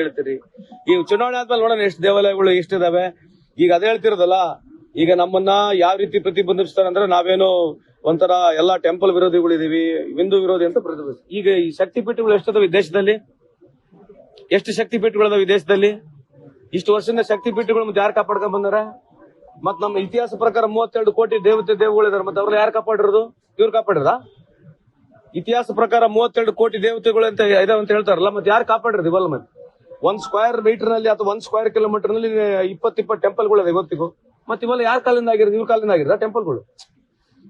ಹೇಳ್ತೀರಿ ಈಗ ಚುನಾವಣೆ ಆದ್ಮೇಲೆ ನೋಡೋಣ ಎಷ್ಟು ದೇವಾಲಯಗಳು ಎಷ್ಟಿದಾವೆ ಈಗ ಅದೇ ಹೇಳ್ತಿರೋದಲ್ಲ, ಈಗ ನಮ್ಮನ್ನ ಯಾವ ರೀತಿ ಪ್ರತಿಬಂಧಿಸ್ತಾರೆ ಅಂದ್ರೆ ನಾವೇನೋ ಒಂಥರ ಎಲ್ಲಾ ಟೆಂಪಲ್ ವಿರೋಧಿಗಳಿದೀವಿ, ಹಿಂದೂ ವಿರೋಧಿ ಅಂತ ಪ್ರತಿಬಂಧಿಸ ಈಗ ಈ ಶಕ್ತಿ ಪೀಠಗಳು ಎಷ್ಟಿದಾವೆ ದೇಶದಲ್ಲಿ? ಎಷ್ಟು ಶಕ್ತಿ ಪೀಠಗಳಿದಾವೆ ದೇಶದಲ್ಲಿ? ಇಷ್ಟು ವರ್ಷದಿಂದ ಶಕ್ತಿ ಪೀಠಗಳು ಮತ್ತೆ ಯಾರು ಕಾಪಾಡ್ಕೊಂಡ್ ಬಂದಾರ? ಮತ್ ನಮ್ಮ ಇತಿಹಾಸ ಪ್ರಕಾರ ಮೂವತ್ತೆರಡು ಕೋಟಿ ದೇವತೆ ದೇವಗಳಿದ್ದಾರೆ ಮತ್ತೆ ಅವ್ರನ್ನ ಯಾರು ಕಾಪಾಡಿರೋದು? ಇವ್ರು ಕಾಪಾಡಿರ ಇತಿಹಾಸ ಪ್ರಕಾರ ಮೂವತ್ತೆರಡು ಕೋಟಿ ದೇವತೆಗಳು ಅಂತ ಇದಾವೆ ಅಂತ ಹೇಳ್ತಾರಲ್ಲ, ಮತ್ತೆ ಯಾರು ಕಾಪಾಡಿರೋದು ಇವಲ್ಲ ಮತ್ತೆ ಒಂದ್ ಸ್ಕ್ವೇರ್ ಮೀಟರ್ನಲ್ಲಿ ಅಥವಾ ಒಂದ್ ಸ್ಕ್ವೇರ್ ಕಿಲೋಮೀಟರ್ನಲ್ಲಿ ಇಪ್ಪತ್ ಇಪ್ಪತ್ತು ಟೆಂಪಲ್ಗಳು ಇದೆ ಗೊತ್ತಿಗೂ. ಮತ್ತೆ ಇವೆಲ್ಲ ಯಾರ ಕಾಲಿಂದ ಆಗಿರೋದು? ಇವ್ರ ಕಾಲಿಂದ ಆಗಿರೋದ ಟೆಂಪಲ್ಗಳು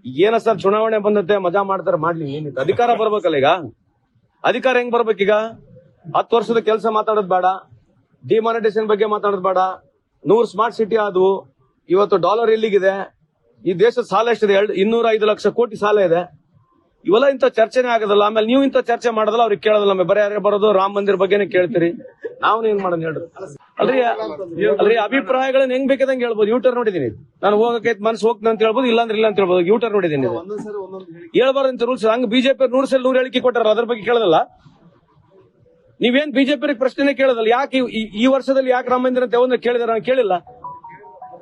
ಏನ ಸರ್, ಚುನಾವಣೆ ಬಂದಂತೆ ಮಜಾ ಮಾಡ್ತಾರೆ, ಮಾಡ್ಲಿ, ಏನಿತ್ತು? ಅಧಿಕಾರ ಬರ್ಬೇಕಲ್ಲ ಈಗ? ಅಧಿಕಾರ ಹೆಂಗ್ ಬರ್ಬೇಕೀಗ ಹತ್ತು ವರ್ಷದ ಕೆಲಸ ಮಾತಾಡೋದ್ ಬೇಡ. ಡಿಮಾನಿಟೇಷನ್ ಬಗ್ಗೆ ಮಾತಾಡೋದ್ ಬೇಡ. ನೂರು ಸ್ಮಾರ್ಟ್ ಸಿಟಿ ಆದವು. ಇವತ್ತು ಡಾಲರ್ ಎಲ್ಲಿಗಿದೆ? ಈ ದೇಶದ ಸಾಲ ಎಷ್ಟಿದೆ? ಎರಡು ಇನ್ನೂರ ಐದು ಲಕ್ಷ ಕೋಟಿ ಸಾಲ ಇದೆ. ಇವೆಲ್ಲ ಇಂಥ ಚರ್ಚೆನೇ ಆಗೋದಲ್ಲ. ಆಮೇಲೆ ನೀವು ಇಂಥ ಚರ್ಚೆ ಮಾಡೋದಲ್ಲ, ಅವ್ರಿಗೆ ಕೇಳೋದಲ್ಲ. ಬರೀ ಯಾರೇ ಬರೋದು? ರಾಮ ಮಂದಿರ ಬಗ್ಗೆನೇ ಕೇಳ್ತೀರಿ. ನಾವು ಏನ್ ಮಾಡೋಣ ಹೇಳ್ರಿ. ಅಲ್ರಿ ಅಲ್ರಿ ಅಭಿಪ್ರಾಯಗಳನ್ನ ಹೆಂಗ್ ಬೇಕಾದಂಗೆ ಹೇಳ್ಬೋದು. ಯೂಟರ್ ನೋಡಿದೀನಿ. ನಾನು ಹೋಗಕ್ಕೆ ಮನ್ಸು ಹೋಗ್ತೀನಿ ಅಂತ ಹೇಳ್ಬೋದು ಇಲ್ಲ ಅಂದ್ರೆ ಇಲ್ಲ ಅಂತ ಹೇಳ್ಬೋದು. ಯೂಟರ್ ನೋಡಿದೀನಿ ಹೇಳ್ಬಾರ್ದಂತ ರೂಲ್ಸ್ ಹಂಗ ಬಿಜೆಪಿ ನೂರ್ ಸಲ ನೂರ್ ಹೇಳಿಕೆ ಕೊಟ್ಟಾರ, ಅದ್ರ ಬಗ್ಗೆ ಕೇಳದಲ್ಲ. ನೀವೇನ್ ಬಿಜೆಪಿ ಪ್ರಶ್ನೆ ಕೇಳೋದಲ್ಲ. ಯಾಕೆ ಈ- ವರ್ಷದಲ್ಲಿ ಯಾಕೆ ರಾಮ ಮಂದಿರ ಅಂತ ಯಾವನ್ನ ಕೇಳಿದಾರ ನಾನು ಕೇಳಿಲ್ಲ.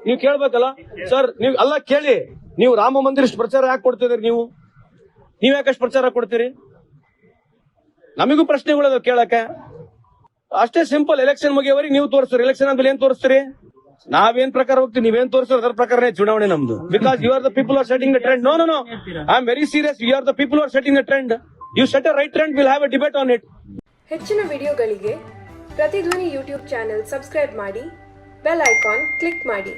ನೀವು ಕೇಳ್ಬೇಕಲ್ಲ? ಸರ್, ನೀವು, ಅಲ್ಲ, ಕೇಳಿ. ನೀವು ರಾಮ ಮಂದಿರ ಪ್ರಚಾರ ಯಾಕೆ ಕೊಡ್ತಿದ್ರಿ ನೀವು? ನೀವ್ ಯಾಕಷ್ಟು ಪ್ರಚಾರ ಕೊಡ್ತೀರಿ? ನಮಗೂ ಪ್ರಶ್ನೆಗಳು ಕೇಳಕ್ಕೆ. ಅಷ್ಟೇ ಸಿಂಪಲ್ ಎಲೆಕ್ಷನ್ ಮುಗಿಯವರಿಗೆ ನೀವು ತೋರಿಸ್ತೀರಿ. ಎಲೆಕ್ಷನ್ ಆದ್ಮೇಲೆ ಏನ್ ತೋರಿಸ್ತೀರಿ? ನಾವೇನ್ ಪ್ರಕಾರ ಹೋಗ್ತೀವಿ, ನೀವೇನ್ ತೋರಿಸ್ತೀರ ಅದರ ಪ್ರಕಾರನೇ ಚುನಾವಣೆ ನಮ್ದು. Because you are the people are setting the trend no no no I am very serious you are the people are setting the trend you set a right trend will have a debate on it ಹೆಚ್ಚಿನ ವಿಡಿಯೋಗಳಿಗೆ ಪ್ರತಿಧ್ವನಿ YouTube channel subscribe ಮಾಡಿ bell icon click ಮಾಡಿ.